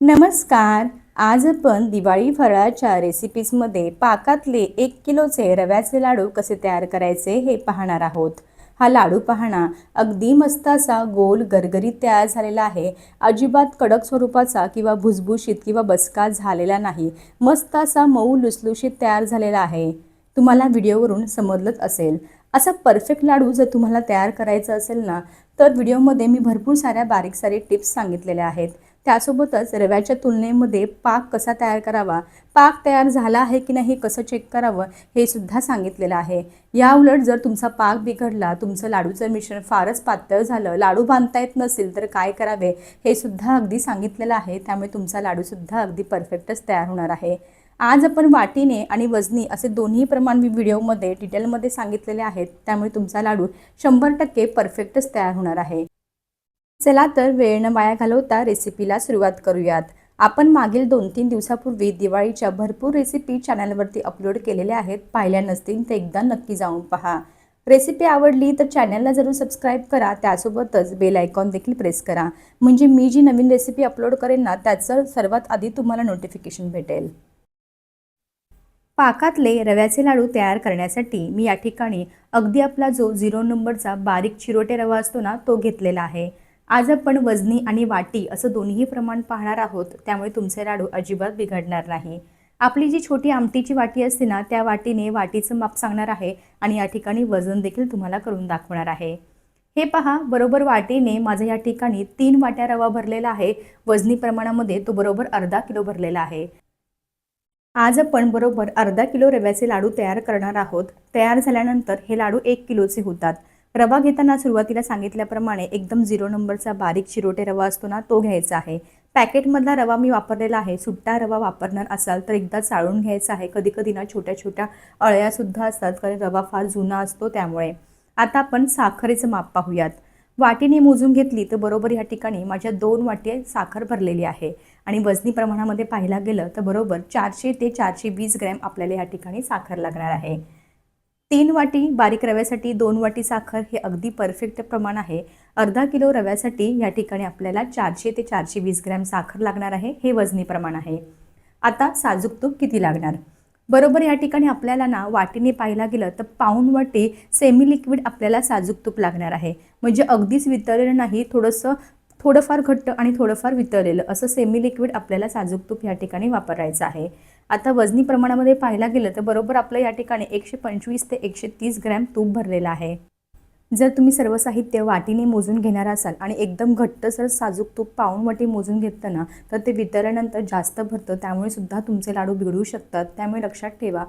नमस्कार. आज आपण दिवाळी फराळाच्या रेसिपीजमध्ये पाकातले एक किलोचे रव्याचे लाडू कसे तयार करायचे हे पाहणार आहोत. हा लाडू पाहणा अगदी मस्त असा गोल गरगरीत तयार झालेला आहे. अजिबात कडक स्वरूपाचा किंवा भुसभुशीत किंवा बसका झालेला नाही. मस्त असा मऊ लुसलुशीत तयार झालेला आहे. तुम्हाला व्हिडिओवरून समजलंच असेल. असा परफेक्ट लाडू जर तुम्हाला तयार करायचा असेल ना तर व्हिडिओमध्ये मी भरपूर साऱ्या बारीक सारीक टिप्स सांगितलेल्या आहेत. त्यासोबतच रव्याच्या तुलनेमध्ये पाक कसा तयार करावा? पाक तयार झाला आहे की नाही कसं चेक करावं हे सुद्धा सांगितलेलं आहे. या उलट जर तुमचा पाक बिघडला तुमचं लाडूचं मिश्रण फारच पातळ झालं लाडू बांधता येत नसेल तर काय करावे? हे सुद्धा अगदी सांगितलेलं आहे. त्यामुळे तुमचा लाडूसुद्धा अगदी परफेक्टच तयार होणार आहे. आज आपण वाटीने आणि वजनी असे दोन्ही प्रमाण मी व्हिडिओमध्ये डिटेलमध्ये सांगितलेले आहेत. त्यामुळे तुमचा लाडू शंभर टक्के परफेक्टच तयार होणार आहे. चला तर वेळ न वाया घालवता रेसिपीला सुरुवात करूयात. आपण मागील दोन तीन दिवसापूर्वी दिवाळीच्या भरपूर रेसिपी चॅनलवरती अपलोड केलेल्या आहेत. पाहिल्या नसतील तर एकदा नक्की जाऊन पहा. रेसिपी आवडली तर चॅनलला जरूर सबस्क्राईब करा. त्यासोबतच बेल आयकॉन देखील प्रेस करा. म्हणजे मी जी नवीन रेसिपी अपलोड करेन ना त्याचं सर्वात आधी तुम्हाला नोटिफिकेशन भेटेल. पाकातले रव्याचे लाडू तयार करण्यासाठी मी या ठिकाणी अगदी आपला जो झिरो नंबरचा बारीक चिरोटे रवा असतो ना तो घेतलेला आहे. आज आपण वजनी आणि वाटी असं दोन्ही प्रमाण पाहणार आहोत. त्यामुळे तुमचे लाडू अजिबात बिघडणार नाही. आपली जी छोटी आमटीची वाटी असते ना त्या वाटीने वाटीचं माप सांगणार आहे आणि या ठिकाणी वजन देखील तुम्हाला करून दाखवणार आहे. हे पहा बरोबर वाटीने माझं या ठिकाणी तीन वाट्या रवा भरलेला आहे. वजनी प्रमाणामध्ये तो बरोबर अर्धा किलो भरलेला आहे. आज आपण बरोबर अर्धा किलो रव्याचे लाडू तयार करणार आहोत. तयार झाल्यानंतर हे लाडू एक किलोचे होतात. रवा घेताना सुरुवातीला सांगितल्याप्रमाणे एकदम झिरो नंबरचा बारीक चिरोटे रवा असतो ना तो घ्यायचा आहे. पॅकेटमधला रवा मी वापरलेला आहे. सुट्टा रवा वापरणार असाल तर एकदा चाळून घ्यायचा आहे. कधी कधी ना छोट्या छोट्या अळ्यासुद्धा असतात कारण रवा फार जुना असतो त्यामुळे. आता आपण साखरेचं माप पाहूयात. वाटीने मोजून घेतली तर बरोबर या ठिकाणी माझ्या दोन वाटी साखर भरलेली आहे. आणि वजनी प्रमाणामध्ये पाहायला गेलं तर बरोबर चारशे ते चारशे वीस ग्रॅम आपल्याला या ठिकाणी साखर लागणार आहे. तीन वाटी बारीक रव्यासाठी दोन वाटी साखर हे अगदी परफेक्ट प्रमाण आहे. अर्धा किलो रव्यासाठी या ठिकाणी आपल्याला चारशे ते चारशे वीस ग्रॅम साखर लागणार आहे. हे वजनी प्रमाण आहे. आता साजूक तूप किती लागणार? बरोबर या ठिकाणी आपल्याला ना वाटीने पाहायला गेलं तर पाऊण वाटी सेमी लिक्विड आपल्याला साजूक तूप लागणार आहे. म्हणजे अगदीच वितळलेलं नाही थोडंसं थोडंफार घट्ट आणि थोडंफार वितळलेलं असं सेमी लिक्विड आपल्याला साजूक तूप या ठिकाणी वापरायचं आहे. आता वजनी प्रमाणामध्ये पाहायला गेलं तर बरोबर आपलं या ठिकाणी एकशे पंचवीस ते एकशे तीस ग्रॅम तूप भरलेलं आहे. जर तुम्ही सर्व साहित्य वाटीने मोजून घेणार असाल आणि एकदम घट्टसर साजूक तूप पाऊण वाटी मोजून घेतलं ना तर ते वितरणानंतर जास्त भरतं त्यामुळे सुद्धा तुमचे लाडू बिघडू शकतात. त्यामुळे लक्षात ठेवा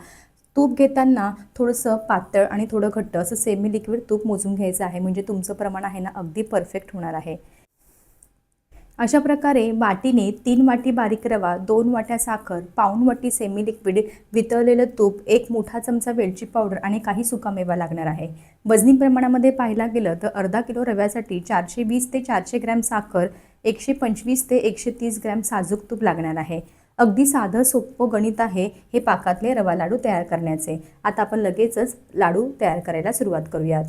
तूप घेताना थोडंसं पातळ आणि थोडं घट्ट असं सेमी लिक्विड तूप मोजून घ्यायचं आहे. म्हणजे तुमचं प्रमाण आहे ना अगदी परफेक्ट होणार आहे. अशा प्रकारे वाटीने तीन वाटी बारीक रवा दोन वाट्या साखर पाऊण वाटी सेमी लिक्विड वितळलेलं तूप एक मोठा चमचा वेलची पावडर आणि काही सुकामेवा लागणार आहे. वजनी प्रमाणामध्ये पाहायला गेलं तर अर्धा किलो रव्यासाठी चारशे वीस ते चारशे ग्रॅम साखर एकशे पंचवीस ते एकशे तीस ग्रॅम साजूक तूप लागणार आहे. अगदी साधं सोपं गणित आहे हे पाकातले रवा लाडू तयार करण्याचे. आता आपण लगेचच लाडू तयार करायला सुरुवात करूयात.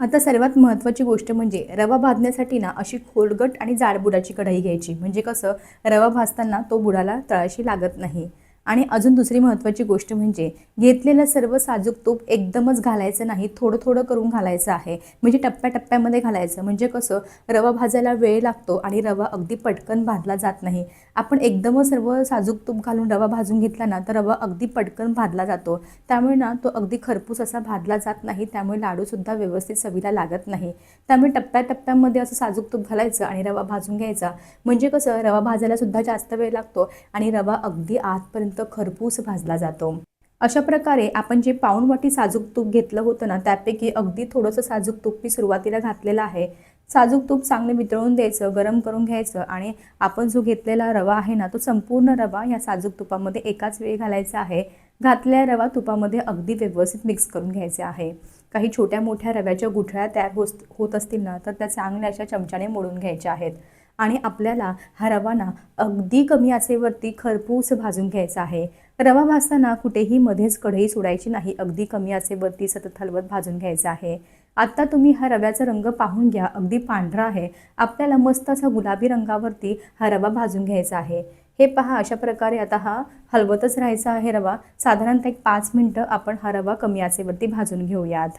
आता सर्वात महत्त्वाची गोष्ट म्हणजे रवा भाजण्यासाठी ना अशी खोलगट आणि जाड बुडाची कढई घ्यायची. म्हणजे कसं रवा भाजताना तो बुडाला तळाशी लागत नाही. आणि अजून दुसरी महत्त्वाची गोष्ट म्हणजे घेतलेलं सर्व साजूक तूप एकदमच घालायचं नाही थोडं थोडं करून घालायचं आहे. म्हणजे टप्प्याटप्प्यामध्ये घालायचं. म्हणजे कसं रवा भाजायला वेळ लागतो आणि रवा अगदी पटकन भाजला जात नाही. आपण एकदमच सर्व साजूक तूप घालून रवा भाजून घेतला ना तर रवा अगदी पटकन भाजला जातो. त्यामुळे ना तो अगदी खरपूस असा भाजला जात नाही. त्यामुळे लाडूसुद्धा व्यवस्थित चवीला लागत नाही. त्यामुळे टप्प्याटप्प्यामध्ये असं साजूक तूप घालायचं आणि रवा भाजून घ्यायचा. म्हणजे कसं रवा भाजायला सुद्धा जास्त वेळ लागतो आणि रवा अगदी आतपर्यंत खरपूस भाजला जातो. अशा प्रकारे आपण जे पाऊणवाटी साजूक तूप घेतलं होतं ना त्यापैकी अगदी थोडंसं साजूक तूप मी सुरुवातीला घातलेलं आहे. साजूक तूप चांगले वितळून द्यायचं गरम करून घ्यायचं आणि आपण जो घेतलेला रवा आहे ना तो संपूर्ण रवा या साजूक तुपामध्ये एकाच वेळी घालायचा आहे. घातलेला रवा तुपामध्ये अगदी व्यवस्थित मिक्स करून घ्यायचे आहे. काही छोट्या मोठ्या रव्याच्या गुठळ्या तयार होत होत असतील ना तर त्या चांगल्या अशा चमच्याने मोडून घ्यायच्या आहेत. आणि आपल्याला हा रवाना अगदी कमी आचेवरती खरपूस भाजून घ्यायचा आहे. रवा भाजताना कुठेही मध्येच कढई सोडायची नाही अगदी कमी आचेवरती सतत हलवत भाजून घ्यायचा आहे. आत्ता तुम्ही हा रव्याचा रंग पाहून घ्या अगदी पांढरा आहे. आपल्याला मस्त असा गुलाबी रंगावरती हा रवा भाजून घ्यायचा आहे. हे पहा अशा प्रकारे आता हा हलवतच राहायचा आहे रवा. साधारणतः एक पाच मिनटं आपण हा रवा कमी आचेवरती भाजून घेऊयात.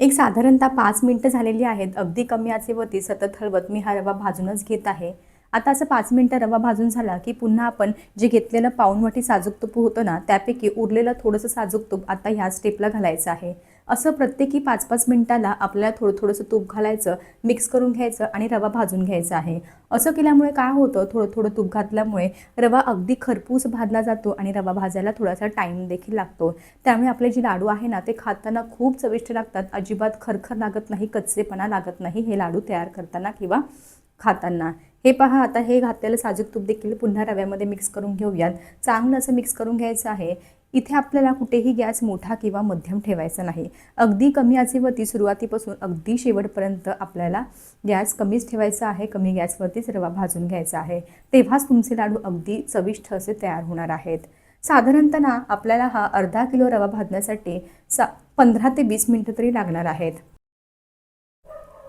एक साधारणतः पाच मिनटं झालेली आहेत. अगदी कमी आचेवरती सतत हलवत मी हा रवा भाजूनच घेत आहे. आता असं पाच मिनटं रवा भाजून झाला की पुन्हा आपण जे घेतलेलं पाऊणवटी साजूक तूप होतं ना त्यापैकी उरलेलं थोडंसं साजूक तूप आता ह्या स्टेपला घालायचं आहे. असं प्रत्येकी पाच पाच मिनटाला आपल्याला थोडं थोडंसं तूप घालायचं मिक्स करून घ्यायचं आणि रवा भाजून घ्यायचा आहे. असं केल्यामुळे काय होतं? थोडं थोडं तूप घातल्यामुळे रवा अगदी खरपूस भाजला जातो आणि रवा भाजायला थोडासा टाईम देखील लागतो. त्यामुळे आपले जे लाडू आहे ना ते खाताना खूप चविष्ट लागतात. अजिबात खरखर लागत नाही कच्चेपणा लागत नाही हे लाडू तयार करताना किंवा खाताना. हे पहा आता हे घातलेलं साजूक तूप देखील पुन्हा रव्यामध्ये मिक्स करून घेऊयात. चांगलं असं मिक्स करून घ्यायचं आहे. इथे आपल्याला कुठेही गॅस मोठा किंवा मध्यम ठेवायचा नाही. अगदी कमी आचेवरती सुरुवातीपासून अगदी शेवटपर्यंत आपल्याला गॅस कमीच ठेवायचा आहे कमी गॅसवरतीच रवा भाजून घ्यायचा आहे. तेव्हाच तुमचे लाडू अगदी चविष्ट असे तयार होणार आहेत. साधारणतः आपल्याला हा अर्धा किलो रवा भाजण्यासाठी सा पंधरा ते वीस मिनटं तरी लागणार आहेत.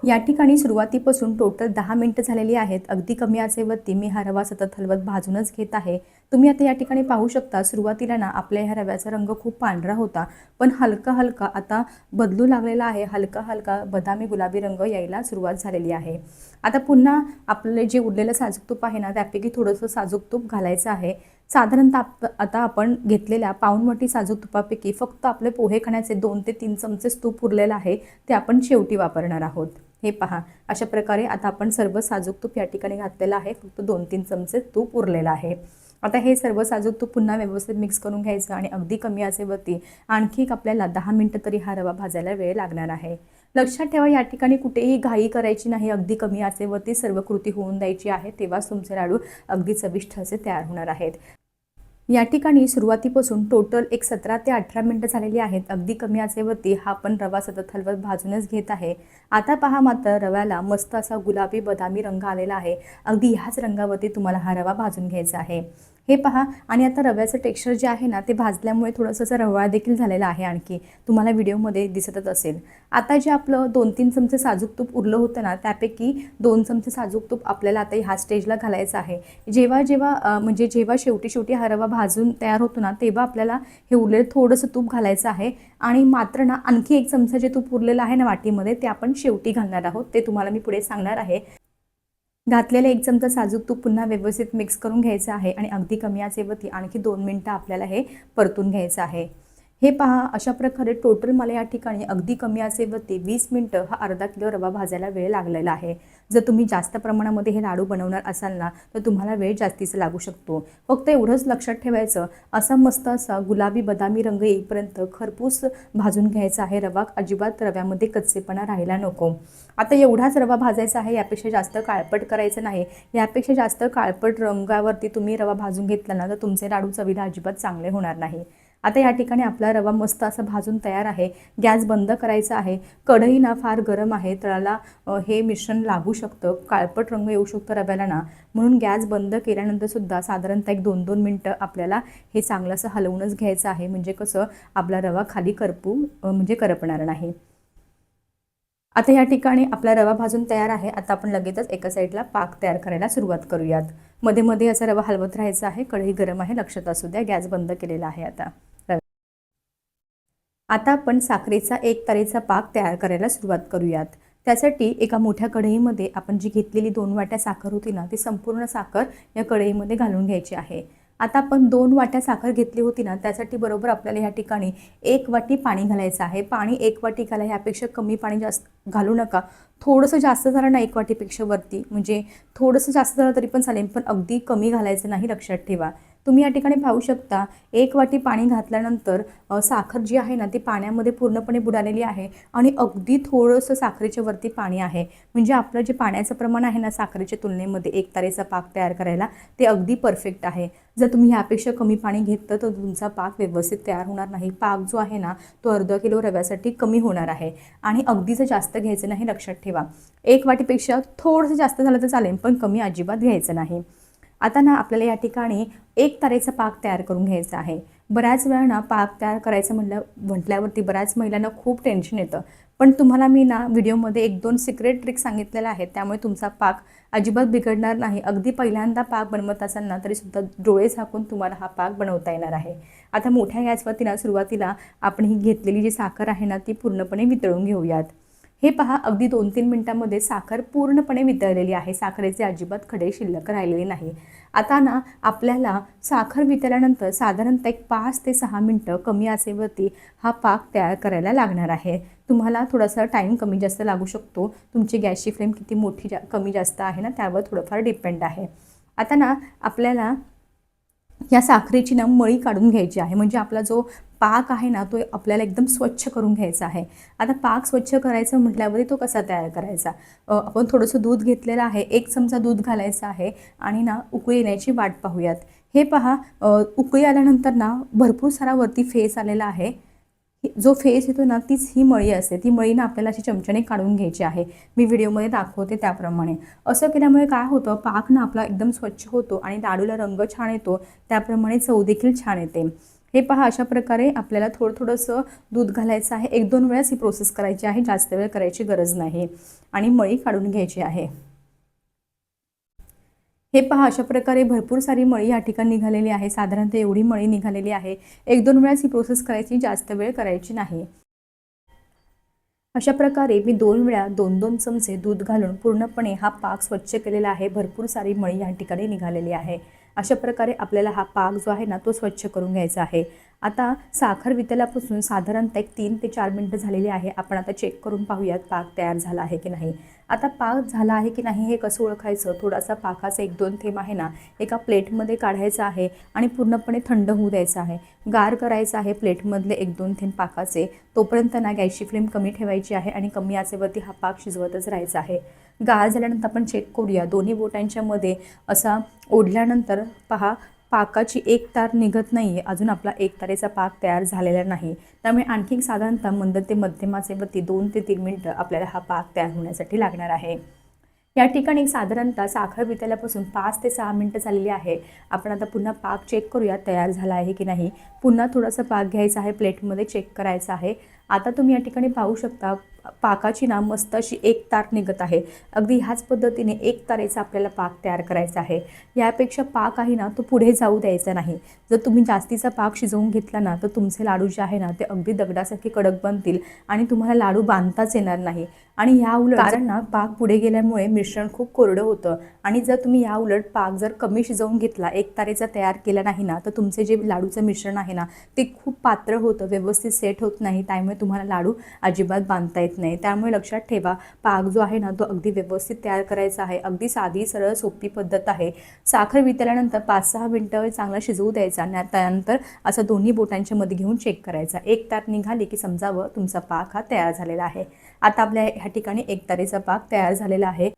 या ठिकाणी सुरुवातीपासून टोटल दहा मिनटं झालेली आहेत. अगदी कमी आचेवरती मी हा रवा सतत हलवत भाजूनच घेत आहे. तुम्ही आता या ठिकाणी पाहू शकता सुरुवातीला ना आपल्या ह्या रव्याचा रंग खूप पांढरा होता. पण हलका हलका आता बदलू लागलेला आहे. हलका हलका बदामी गुलाबी रंग यायला सुरुवात झालेली आहे. आता पुन्हा आपले जे उरलेलं साजूक तूप आहे ना त्यापैकी थोडंसं साजूक तूप घालायचं आहे. साधारणतः आप आता आपण घेतलेल्या पाऊण साजूक तुपापैकी फक्त आपले पोहे खाण्याचे दोन ते तीन चमचेच तूप उरलेलं आहे ते आपण शेवटी वापरणार आहोत. हे पहा अशा प्रकारे आता आपण सर्व साजूक तूप या ठिकाणी घातलेलं आहे फक्त दोन तीन चमचे तूप उरलेलं आहे. आता हे सर्व साजूक तूप पुन्हा व्यवस्थित मिक्स करून घ्यायचं आणि अगदी कमी आचेवरती आणखी एक आपल्याला दहा मिनटं तरी हा रवा भाजायला वेळ लागणार आहे. लक्षात ठेवा या ठिकाणी कुठेही घाई करायची नाही अगदी कमी आचेवरती सर्व कृती होऊन द्यायची आहे तेव्हाच तुमचे लाडू अगदी चविष्ट असे तयार होणार आहेत. या ठिकाणी सुरुवातीपासून टोटल एक सतरा ते अठरा मिनटं झालेली आहेत. अगदी कमी आचेवरती हा पण रवा सतत हलवत भाजूनच घेत आहे. आता पहा मात्र रव्याला मस्त असा गुलाबी बदामी रंग आलेला आहे. अगदी ह्याच रंगावरती तुम्हाला हा रवा भाजून घ्यायचा आहे. हे पहा आणि आता रव्याचं टेक्स्चर जे आहे ना ते भाजल्यामुळे थोडंसं असं रवाळ देखील झालेला आहे आणखी. तुम्हाला व्हिडिओमध्ये दिसतच असेल. आता जे आपलं दोन तीन चमचे साजूक तूप उरलं होतं ना त्यापैकी दोन चमचे साजूक तूप आपल्याला आता ह्या स्टेजला घालायचं आहे. जेव्हा जेव्हा म्हणजे जेव्हा शेवटी शेवटी हा रवा भाजून तयार होतो ना तेव्हा आपल्याला हे उरलेलं थोडंसं तूप घालायचं आहे. आणि मात्र ना आणखी एक चमचा जे तूप उरलेलं आहे ना वाटीमध्ये ते आपण शेवटी घालणार आहोत. ते तुम्हाला मी पुढे सांगणार आहे. घातलेलं एक चमचा साजूक तूप पुन्हा व्यवस्थित मिक्स करून घ्यायचं आहे आणि अगदी कमी आचेवरती आणखी दोन मिनटं आपल्याला हे परतून घ्यायचं आहे. हे पहा अशा प्रकारे टोटल मला या ठिकाणी अगदी कमी आचेवरती वीस मिनटं हा अर्धा किलो रवा भाजायला वेळ लागलेला आहे. जर तुम्ही जास्त प्रमाणामध्ये हे लाडू बनवणार असाल ना तर तुम्हाला वेळ जास्तीचा लागू शकतो. फक्त एवढंच लक्षात ठेवायचं असा मस्त असा गुलाबी बदामी रंग येईपर्यंत खरपूस भाजून घ्यायचा आहे रवा. अजिबात रव्यामध्ये कच्चेपणा राहायला नको. आता एवढाच रवा भाजायचा आहे यापेक्षा जास्त काळपट करायचं नाही. यापेक्षा जास्त काळपट रंगावरती तुम्ही रवा भाजून घेतला ना तर तुमचे लाडू चवीला अजिबात चांगले होणार नाही. आता या ठिकाणी आपला रवा मस्त असा भाजून तयार आहे. गॅस बंद करायचा आहे. कढई ना फार गरम आहे तळाला हे मिश्रण लागू शकतं. काळपट रंग येऊ शकतो रव्याला ना. म्हणून गॅस बंद केल्यानंतर सुद्धा साधारणतः एक दोन दोन मिनटं आपल्याला हे चांगलं असं हलवूनच घ्यायचं आहे. म्हणजे कसं आपला रवा खाली करपू म्हणजे करपणार नाही. आता या ठिकाणी आपला रवा भाजून तयार आहे. आता आपण लगेचच एका साईडला पाक तयार करायला सुरुवात करूयात. मध्ये मध्ये असा रवा हलवत राहायचा आहे. कढई गरम आहे लक्षात असू द्या. गॅस बंद केलेला आहे आता. आता आपण साखरेचा एक तारेचा पाक तयार करायला सुरुवात करूयात. त्यासाठी एका मोठ्या कढईमध्ये आपण जी घेतलेली दोन वाट्या साखर होती ना ती संपूर्ण साखर या कढईमध्ये घालून घ्यायची आहे. आता आपण दोन वाट्या साखर घेतली होती ना त्यासाठी बरोबर आपल्याला ह्या ठिकाणी एक वाटी पाणी घालायचं आहे. पाणी एक वाटी घाला ह्यापेक्षा कमी पाणी जास्त घालू नका. थोडंसं जास्त झालं ना एक वाटीपेक्षा वरती. म्हणजे थोडंसं जास्त झालं तरी पण चालेल पण अगदी कमी घालायचं नाही लक्षात ठेवा. तुम्ही या ठिकाणी पाहू शकता एक वाटी पाणी घातल्यानंतर साखर जी आहे ना ती पाण्यामध्ये पूर्णपणे बुडालेली आहे आणि अगदी थोडंसं साखरेच्या वरती पाणी आहे. म्हणजे आपलं जे पाण्याचं प्रमाण आहे ना साखरेच्या तुलनेमध्ये एक तारेचा पाक तयार करायला ते अगदी परफेक्ट आहे. जर तुम्ही ह्यापेक्षा कमी पाणी घेतलं तर तुमचा पाक व्यवस्थित तयार होणार नाही. पाक जो आहे ना तो अर्धा किलो रव्यासाठी कमी होणार आहे. आणि अगदीच जास्त घ्यायचं नाही लक्षात ठेवा. एक वाटीपेक्षा थोडंसं जास्त झालं तर चालेल पण कमी अजिबात घ्यायचं नाही. आता ना आपल्याला या ठिकाणी एक तारेचा पाक तयार करून घ्यायचा आहे. बऱ्याच वेळा ना पाक तयार करायचं म्हणलं म्हटल्यावरती बऱ्याच महिलांना खूप टेन्शन येतं. पण तुम्हाला मी ना व्हिडिओमध्ये एक दोन सिक्रेट ट्रिक सांगितलेल्या आहेत त्यामुळे तुमचा पाक अजिबात बिघडणार नाही. अगदी पहिल्यांदा पाक बनवत असाल ना तरीसुद्धा डोळे झाकून तुम्हाला हा पाक बनवता येणार आहे. आता मोठ्या गॅसवरती ना सुरुवातीला आपण ही घेतलेली जी साखर आहे ना ती पूर्णपणे वितळून घेऊयात. हे पहा अगदी दोन तीन मिनटामध्ये साखर पूर्णपणे वितळलेली आहे. साखरेचे अजिबात खडे शिल्लक राहिलेले नाही. आता ना आपल्याला साखर वितळल्यानंतर साधारणतः एक पाच ते सहा मिनटं कमी असेवरती हा पाक तयार करायला लागणार आहे. तुम्हाला थोडासा टाईम कमी जास्त लागू शकतो. तुमची गॅसची फ्लेम किती मोठी जा कमी जास्त आहे ना त्यावर थोडंफार डिपेंड आहे. आता ना आपल्याला या साखरेची ना मळी काढून घ्यायची आहे. म्हणजे आपला जो पाक आहे ना तो आपल्याला एकदम स्वच्छ करून घ्यायचा आहे. आता पाक स्वच्छ करायचं म्हटल्यावरही तो कसा तयार करायचा? आपण थोडंसं दूध घेतलेलं आहे. एक चमचा दूध घालायचं आहे आणि ना उकळी येण्याची वाट पाहूयात. हे पहा उकळी आल्यानंतर ना भरपूर सारा वरती फेस आलेला आहे. जो फेस येतो ना तीच ही मळी असते. ती मळी ना आपल्याला अशी चमच्याने काढून घ्यायची आहे. मी व्हिडिओमध्ये दाखवते त्याप्रमाणे. असं केल्यामुळे काय होतं पाक ना आपला एकदम स्वच्छ होतो आणि लाडूला रंग छान येतो. त्याप्रमाणे चव देखील छान येते. हे पहा अशा प्रकारे आपल्याला थोडं थोडंसं दूध घालायचं आहे. एक दोन वेळाच ही प्रोसेस करायची आहे. जास्त वेळ करायची गरज नाही. आणि मळी काढून घ्यायची आहे. हे पहा अशा प्रकारे भरपूर सारी मळी या ठिकाणी निघालेली आहे. साधारणतः एवढी मळी निघालेली आहे. एक दोन वेळाच ही प्रोसेस करायची जास्त वेळ करायची नाही. अशा प्रकारे मी दोन वेळा दोन दोन चमचे दूध घालून पूर्णपणे हा पाक स्वच्छ केलेला आहे. भरपूर सारी मळी या ठिकाणी निघालेली आहे. अशा प्रकारे आपल्याला हा पाक जो आहे ना तो स्वच्छ करून घ्यायचा आहे. आता साखर वितल्यापासून साधारणतः एक तीन ते चार मिनटं झालेली आहे. आपण आता चेक करून पाहूयात पाक तयार झाला आहे की नाही. आता पाक झाला आहे की नाही हे कसं ओळखायचं? थोडासा पाकाचा एक दोन थेंब आहे ना एका प्लेटमध्ये काढायचा आहे आणि पूर्णपणे थंड होऊ द्यायचा आहे. गार करायचं आहे प्लेटमधले एक दोन थेंब पाकाचे. तोपर्यंत ना गॅसची फ्लेम कमी ठेवायची आहे आणि कमी आचेवरती हा पाक शिजवतच राहायचा आहे. गार झाल्यानंतर आपण चेक करूया. दोन्ही बोटांच्यामध्ये असा ओढल्यानंतर पहा पाकाची एक तार निघत नाही आहे अजून आपला एक तारेचा पाक तयार झालेला नाही. त्यामुळे आणखी साधारणतः मंद ते मध्यमाचे वरती दोन ते तीन मिनटं आपल्याला हा पाक तयार होण्यासाठी लागणार आहे. या ठिकाणी साधारणतः साखर वितल्यापासून पाच ते सहा मिनटं झालेली आहे. आपण आता पुन्हा पाक चेक करूया तयार झाला आहे की नाही. पुन्हा थोडासा पाक घ्यायचा आहे प्लेटमध्ये चेक करायचा आहे. आता तुम्ही या ठिकाणी पाहू शकता पाकाची ना मस्त अशी एक तार निघत आहे. अगदी ह्याच पद्धतीने एक तारेचा आपल्याला पाक तयार करायचा आहे. यापेक्षा पाक आहे ना तो पुढे जाऊ द्यायचा नाही. जर तुम्ही जास्तीचा पाक शिजवून घेतला ना तर तुमचे लाडू जे आहे ना ते अगदी दगडासारखे कडक बनतील आणि तुम्हाला लाडू बांधताच येणार नाही. आणि ह्या उलट कारण ना पाक पुढे गेल्यामुळे मिश्रण खूप कोरडं होतं आणि जर तुम्ही या उलट पाक जर कमी शिजवून घेतला एक तारेचा तयार केला नाही ना तर तुमचे जे लाडूचं मिश्रण आहे ना ते खूप पातळ होतं व्यवस्थित सेट होत नाही त्यामुळे तुम्हाला लाडू अजिबात बांधता येत नाही. त्यामुळे लक्षात ठेवा पाक जो आहे ना तो अगदी व्यवस्थित तयार करायचा आहे. अगदी साधी सरळ सोपी पद्धत आहे. साखर वितळल्यानंतर पाच सहा मिनटं चांगला शिजवू द्यायचा आणि त्यानंतर असं दोन्ही बोटांच्या मध्ये घेऊन चेक करायचा. एक तार निघाली की समजावं तुमचा पाक हा तयार झालेला आहे. आता आपल्या ह्या ठिकाणी एक तारेचा पाक तयार झालेला आहे.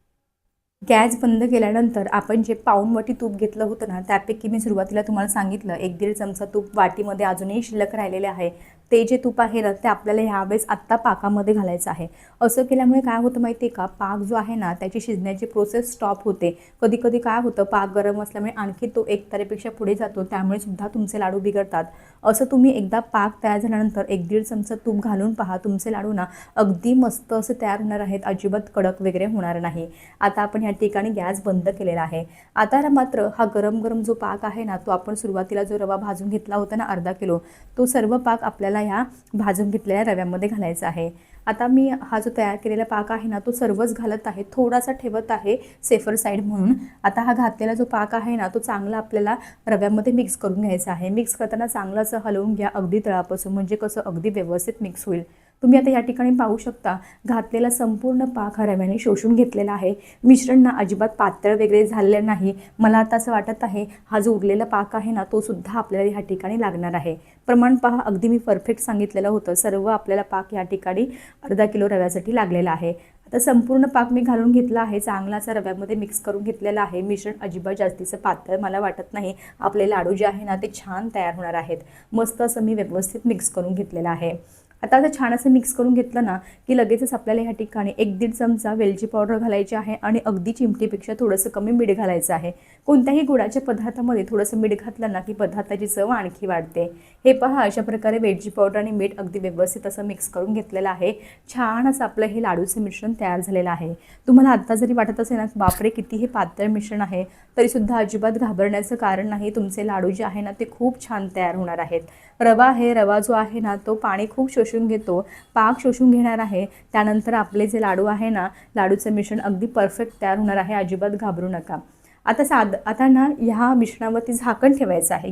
गॅस बंद केल्यानंतर आपण जे पाऊण वाटी तूप घेतलं होतं ना त्यापैकी मी सुरुवातीला तुम्हाला सांगितलं एक दीड चमचा तूप वाटीमध्ये अजूनही शिल्लक राहिलेले आहे. ते जे तूप आहे ना ते आपल्याला ह्यावेळेस आत्ता पाकामध्ये घालायचं आहे. असं केल्यामुळे काय होतं माहिती आहे का? पाक जो आहे ना त्याची शिजण्याची प्रोसेस स्टॉप होते. कधी कधी काय होतं पाक गरम असल्यामुळे आणखी तो एक तारेपेक्षा पुढे जातो त्यामुळे सुद्धा तुमचे लाडू बिघडतात. असं तुम्ही एकदा पाक तयार झाल्यानंतर एक दीड चमचा तूप घालून पहा. तुमचे लाडू ना अगदी मस्त असे तयार होणार आहेत. अजिबात कडक वगैरे होणार नाही. आता आपण या ठिकाणी गॅस बंद केलेला आहे. आता मात्र हा गरम गरम जो पाक आहे ना तो आपण सुरुवातीला जो रवा भाजून घेतला होता ना अर्धा किलो तो सर्व पाक आपल्याला ह्या भाजून घेतलेल्या रव्यामध्ये घालायचा आहे. आता मी हा जो तयार केलेला पाक आहे ना तो सर्वच घालत आहे. थोडासा ठेवत आहे सेफर साईड म्हणून. आता हा घातलेला जो पाक आहे ना तो चांगला आपल्याला रव्यामध्ये मिक्स करून घ्यायचा आहे. मिक्स करताना चांगलं असं हलवून घ्या अगदी तळापासून. म्हणजे कसं अगदी व्यवस्थित मिक्स होईल. तुम्ही आता या ठिकाणी पाहू शकता घातलेला संपूर्ण पाक हा रव्याने शोषून घेतलेला आहे. मिश्रण ना अजिबात पातळ वगैरे झालेलं नाही. मला आता असं वाटत आहे हा जो उरलेला पाक आहे ना तो सुद्धा आपल्याला ह्या ठिकाणी लागणार आहे. प्रमाण पहा अगदी मी परफेक्ट सांगितलेलं होतं. सर्व आपल्याला पाक या ठिकाणी अर्धा किलो रव्यासाठी लागलेला आहे. आता संपूर्ण पाक मी घालून घेतला आहे. चांगला असा रव्यामध्ये मिक्स करून घेतलेला आहे. मिश्रण अजिबात जास्तीचं पातळ मला वाटत नाही. आपले लाडू जे आहे ना ते छान तयार होणार आहेत. मस्त असं मी व्यवस्थित मिक्स करून घेतलेलं आहे. आता असं छान असं मिक्स करून घेतलं ना की लगेचच आपल्याला ह्या ठिकाणी एक दीड चमचा वेलची पावडर घालायची आहे आणि अगदी चिमटीपेक्षा थोडंसं कमी मीठ घालायचं आहे. कोणत्याही गुळाच्या पदार्थामध्ये थोडंसं मीठ घातलं ना की पदार्थाची चव आणखी वाढते. हे पहा अशा प्रकारे वेलची पावडर आणि मीठ अगदी व्यवस्थित असं मिक्स करून घेतलेलं आहे. छान असं आपलं हे लाडूचं मिश्रण तयार झालेलं आहे. तुम्हाला आत्ता जरी वाटत असेल ना बापरे किती हे पातळ मिश्रण आहे तरीसुद्धा अजिबात घाबरण्याचं कारण नाही तुमचे लाडू जे आहे ना ते खूप छान तयार होणार आहेत. रवा आहे रवा जो आहे ना तो पाणी खूप शोषून घेतो पाक शोषून घेणार आहे. त्यानंतर आपले जे लाडू आहे ना लाडूचं मिश्रण अगदी परफेक्ट तयार होणार आहे अजिबात घाबरू नका. आता साध आता ना ह्या मिश्रणावरती झाकण ठेवायचं आहे.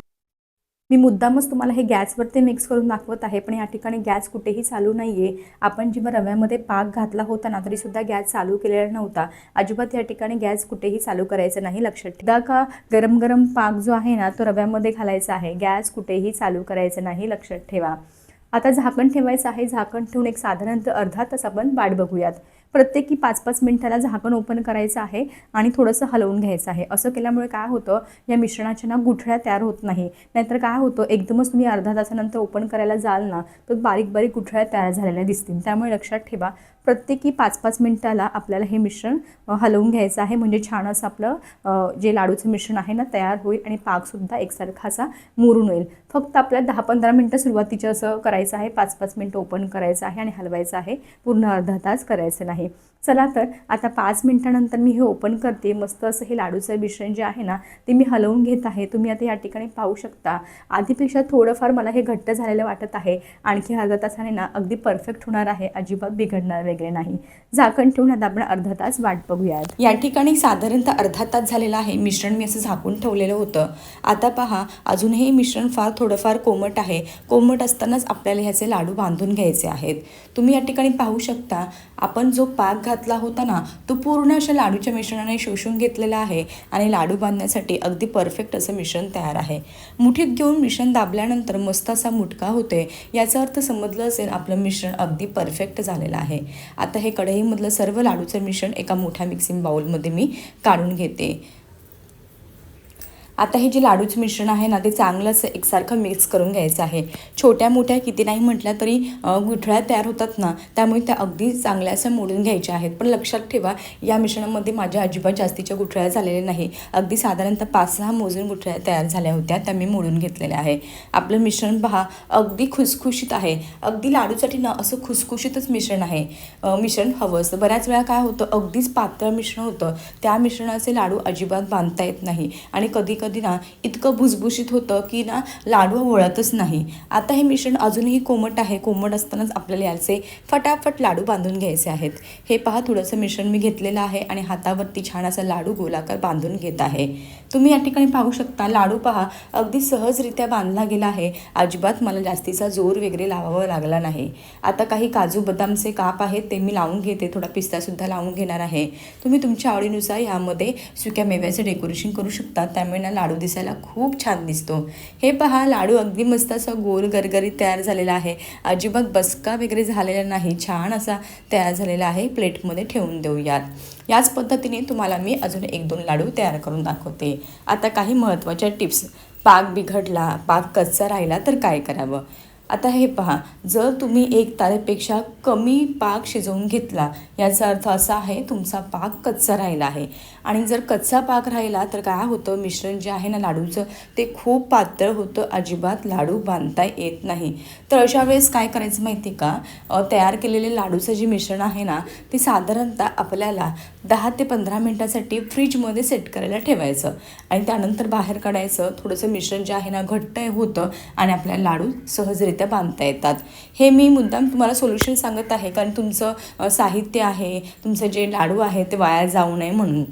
मी मुद्दामच तुम्हाला हे गॅसवरती मिक्स करून दाखवत आहे पण या ठिकाणी गॅस कुठेही चालू नाही आहे आपण जेव्हा रव्यामध्ये पाक घातला होता ना तरीसुद्धा गॅस चालू केलेला नव्हता. अजिबात या ठिकाणी गॅस कुठेही चालू करायचं नाही लक्षात ठेवा. का गरम गरम पाक जो आहे ना तो रव्यामध्ये घालायचा आहे. गॅस कुठेही चालू करायचा नाही लक्षात ठेवा. आता झाकण ठेवायचं आहे. झाकण ठेवून एक साधारणतः अर्धा तास आपण वाट बघूयात. प्रत्येकी पाच पाच मिनिटाला झाकण ओपन करायचं आहे आणि थोडंसं हलवून घ्यायचं आहे. असं केल्यामुळे काय होतं या मिश्रणाच्या ना गुठळ्या तयार होत नाही. नाहीतर काय होतं एकदमच तुम्ही अर्धा तासानंतर ओपन करायला जाल ना तर बारीक बारीक गुठळ्या तयार झालेल्या दिसतील. त्यामुळे लक्षात ठेवा प्रत्येकी पाच पाच मिनिटाला आपल्याला हे मिश्रण हलवून घ्यायचं आहे. म्हणजे छान असं आपलं जे लाडूचं मिश्रण आहे ना तयार होईल आणि पाकसुद्धा एकसारखा असा मुरून होईल फक्त आपल्याला दहा पंधरा मिनटं सुरुवातीचं असं करायचं आहे. पाच पाच मिनटं ओपन करायचं आहे आणि हलवायचं आहे. पूर्ण अर्धा तास करायचं नाही. आहे चला तर आता पाच मिनटानंतर मी हे ओपन करते. मस्त असं हे लाडूचं मिश्रण जे आहे ना ते मी हलवून घेत आहे. तुम्ही आता या ठिकाणी पाहू शकता. आधीपेक्षा थोडंफार मला हे घट्ट झालेलं वाटत आहे. आणखी अर्धा तासाने ना अगदी परफेक्ट होणार आहे. अजिबात बिघडणार वगैरे नाही. झाकण ठेवून आता आपण अर्धा तास वाट बघूयात. या ठिकाणी साधारणतः अर्धा तास झालेला आहे. मिश्रण मी असं झाकून ठेवलेलं होतं. आता पहा अजूनही मिश्रण फार थोडंफार कोमट आहे. कोमट असतानाच आपल्याला ह्याचे लाडू बांधून घ्यायचे आहेत. तुम्ही या ठिकाणी पाहू शकता आपण जो पाक घातला होता ना तो पूर्ण अशा लाडूच्या मिश्रणाने शोषून घेतलेला आहे आणि लाडू बांधण्यासाठी अगदी परफेक्ट असं मिश्रण तयार आहे. मुठीत घेऊन मिश्रण दाबल्यानंतर मस्त असा मुटका होते याचा अर्थ समजलं असेल आपलं मिश्रण अगदी परफेक्ट झालेलं आहे. आता हे कढईमधलं सर्व लाडूचं मिश्रण एका मोठ्या मिक्सिंग बाउलमध्ये मी काढून घेते. आता हे जे लाडूचं मिश्रण आहे ना ते चांगलं असं एकसारखं मिक्स करून घ्यायचं आहे. छोट्या मोठ्या किती नाही म्हटल्या तरी गुठळ्या तयार होतात ना त्यामुळे त्या अगदी चांगल्या असं मोडून घ्यायच्या आहेत. पण लक्षात ठेवा या मिश्रणामध्ये माझ्या अजिबात जास्तीच्या गुठळ्या झालेल्या नाही. अगदी साधारणतः पाच सहा मोजून गुठळ्या तयार झाल्या होत्या त्या मी मोडून घेतलेल्या आहे. आपलं मिश्रण पहा अगदी खुसखुशीत आहे. अगदी लाडूसाठी ना असं खुसखुशीतच मिश्रण आहे. मिश्रण हवं असतं. बऱ्याच वेळा काय होतं अगदीच पातळ मिश्रण होतं. त्या मिश्रणाचे लाडू अजिबात बांधता येत नाही. आणि कधी कधी ना इतकं भुसभुशीत होतं की ना लाडू वळतच नाही. आता हे मिश्रण अजूनही कोमट आहे. कोमट असतानाच आपल्याला याचे फटाफट लाडू बांधून घ्यायचे आहेत. हे पहा थोडंसं मिश्रण मी घेतलेलं आहे आणि हातावरती छान असा लाडू गोलाकार बांधून घेत आहे. तुम्ही या ठिकाणी पाहू शकता लाडू पहा अगदी सहजरित्या बांधला गेला आहे. अजिबात मला जास्तीचा जोर वगैरे लावावा लागला नाही. आता काही काजू बदामचे काप आहेत ते मी लावून घेते. थोडा पिस्तासुद्धा लावून घेणार आहे. तुम्ही तुमच्या आवडीनुसार यामध्ये सुक्या मेव्याचं डेकोरेशन करू शकता. त्यामुळे ना लाडू दिसायला खूप छान दिसतो. हे पहा लाडू अगदी मस्त असा गोल गरगरीत तयार झालेला आहे. अजिबात बसका वगैरे झालेला नाही छान असा तयार झालेला आहे. प्लेटमध्ये ठेवून देऊयात. याच पद्धतीने तुम्हाला मी अजून एक दोन लाडू तयार करून दाखवते. आता काही महत्त्वाच्या टिप्स. पाक बिघडला पाक कच्चा राहिला तर काय करावं? आता हे पहा जर तुम्ही एक तारेपेक्षा कमी पाक शिजवून घेतला याचा अर्थ असा आहे तुमचा पाक कच्चा राहिला आहे. आणि जर कच्चा पाक राहिला तर काय होतं मिश्रण जे आहे ना लाडूचं ते खूप पातळ होतं अजिबात लाडू बांधता येत नाही. तर अशा वेळेस काय करायचं माहिती आहे का तयार केलेले लाडूचं जे मिश्रण आहे ना ते साधारणतः आपल्याला दहा ते पंधरा मिनटासाठी फ्रीजमध्ये सेट करायला ठेवायचं. आणि त्यानंतर बाहेर काढायचं. थोडंसं मिश्रण जे आहे ना घट्ट होतं आणि आपल्याला लाडू सहजरित्या बांधता येतात. हे मी मुद्दाम तुम्हाला सोल्युशन सांगत आहे. कारण तुमचं साहित्य आहे तुमचं जे लाडू आहे ते वाया जाऊ नये म्हणून.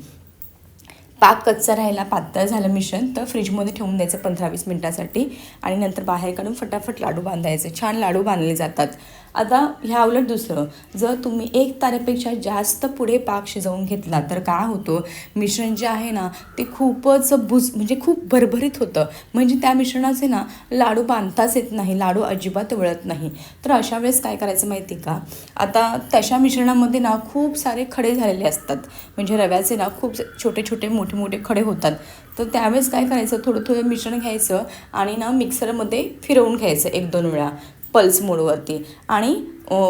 पाक कच्चा राहिला पातळ झालं मिश्रण तर फ्रीजमध्ये ठेवून द्यायचं पंधरा वीस मिनटासाठी. आणि नंतर बाहेर काढून फटाफट लाडू बांधायचे. छान लाडू बांधले जातात. आता ह्या उलट दुसरं. जर तुम्ही एक तारेपेक्षा जास्त पुढे पाक शिजवून घेतला तर काय होतं? मिश्रण जे आहे ना ते खूपच भुज म्हणजे खूप भरभरीत होतं. म्हणजे त्या मिश्रणाचे ना लाडू बांधताच येत नाही. लाडू अजिबात वळत नाही. तर अशा वेळेस काय करायचं माहिती का? आता तशा मिश्रणामध्ये ना खूप सारे खडे झालेले असतात. म्हणजे रव्याचे ना खूप छोटे छोटे मोठे मोठे मोठे खडे होतात. तर त्यावेळेस काय करायचं? थोडं थोडं मिश्रण घ्यायचं आणि ना मिक्सरमध्ये फिरवून घ्यायचं एक दोन वेळा पल्स मोडवरती. आणि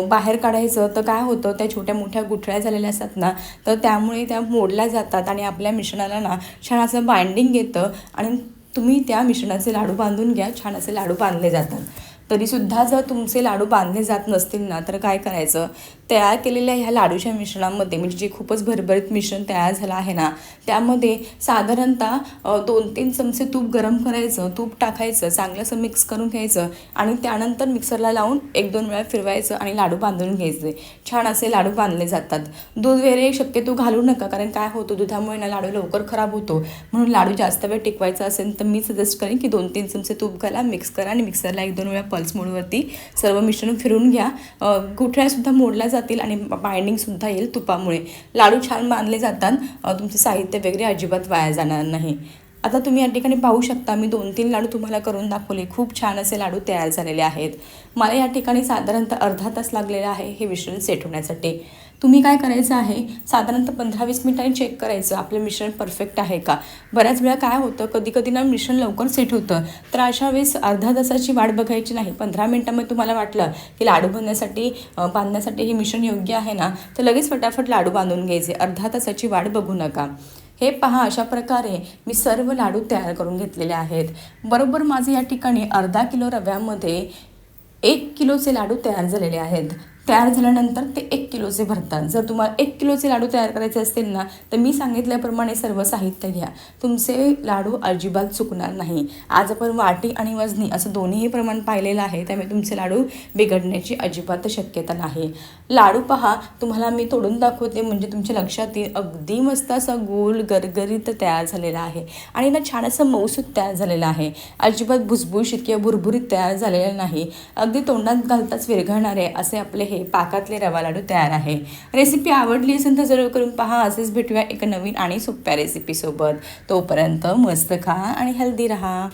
बाहेर काढायचं. तर काय होतं? त्या छोट्या मोठ्या गुठळ्या झालेल्या असतात ना तर त्यामुळे त्या मोडल्या जातात आणि आपल्या मिश्रणाला ना छान असं बाइंडिंग येतं आणि तुम्ही त्या मिश्रणाचे लाडू बांधून घ्या. छान असे लाडू बांधले जातात. तरीसुद्धा जर तुमचे लाडू बांधले जात नसतील ना तर काय करायचं? तयार केलेल्या ह्या लाडूच्या मिश्रणामध्ये म्हणजे जे खूपच भरभरीत मिश्रण तयार झालं आहे ना त्यामध्ये साधारणतः दोन तीन चमचे तूप गरम करायचं तूप टाकायचं चांगलं असं मिक्स करून घ्यायचं आणि त्यानंतर मिक्सरला लावून एक दोन वेळा फिरवायचं आणि लाडू बांधून घ्यायचे. छान असे लाडू बांधले जातात. दूध वगैरे शक्यतो घालू नका कारण काय होतं दुधामुळे ना लाडू लवकर खराब होतो. म्हणून लाडू जास्त वेळ टिकवायचा असेल तर मी सजेस्ट करेन की दोन तीन चमचे तूप घाला मिक्स करा आणि मिक्सरला एक दोन वेळा पल्स मोडवरती सर्व मिश्रण फिरून घ्या. कुठल्यासुद्धा मोडला मोडल्या जातील आणि बाइंडिंगसुद्धा येईल तुपामुळे. लाडू छान बांधले जातात. तुमचं तुमचे साहित्य वगैरे अजिबात वाया जाणार नाही. आता तुम्ही या ठिकाणी पाहू शकता मी दोन तीन लाडू तुम्हाला करून दाखवले. खूप छान असे लाडू तयार झालेले आहेत. मला या ठिकाणी साधारणतः अर्धा तास लागलेला आहे हे मिश्रण सेट होण्यासाठी. तुम्ही काय करायचं आहे? साधारणतः पंधरा वीस मिनिटांनी चेक करायचं. आपलं मिश्रण परफेक्ट आहे का? बऱ्याच वेळा काय होतं कधी कधी ना मिश्रण लवकर सेट होतं. तर अशा वेळेस अर्धा तासाची वाट बघायची नाही. पंधरा मिनिटामध्ये तुम्हाला वाटलं की लाडू बनण्यासाठी बांधण्यासाठी हे मिश्रण योग्य आहे ना तर लगेच फटाफट लाडू बांधून घ्यायचे. अर्धा तासाची वाट बघू नका. हे पहा अशा प्रकारे मी सर्व लाडू तयार करून घेतलेले आहेत. बरोबर माझे या ठिकाणी अर्धा किलो रव्यामध्ये एक किलोचे लाडू तयार झालेले आहेत. तयार झाल्यानंतर ते एक किलोचे भरतात. जर तुम्हाला एक किलोचे लाडू तयार करायचे असतील ना तर मी सांगितल्याप्रमाणे सर्व साहित्य घ्या. तुमचे लाडू अजिबात चुकणार नाही. आज आपण वाटी आणि वजनी असं दोन्हीही प्रमाण पाहिलेलं आहे त्यामुळे तुमचे लाडू बिघडण्याची अजिबात शक्यता नाही. लाडू पहा तुम्हाला मी तोडून दाखवते म्हणजे तुमच्या लक्षात येईल अगदी मस्त असा गोल गरगरीत तयार झालेला आहे. आणि ना छान असं मऊसूत तयार झालेलं आहे. अजिबात भुसभुशीत किंवा भुरभुरीत तयार झालेलं नाही. अगदी तोंडात घालताच विरघळणारे असे आपले हे हे पाकातले रवा लाडू तयार आहे. रेसिपी आवडली असेल तर जरूर करून पहा. असेच भेटूया एका नवीन आणि सोप्या रेसिपीसोबत तोपर्यंत मस्त खा आणि हेल्दी राहा.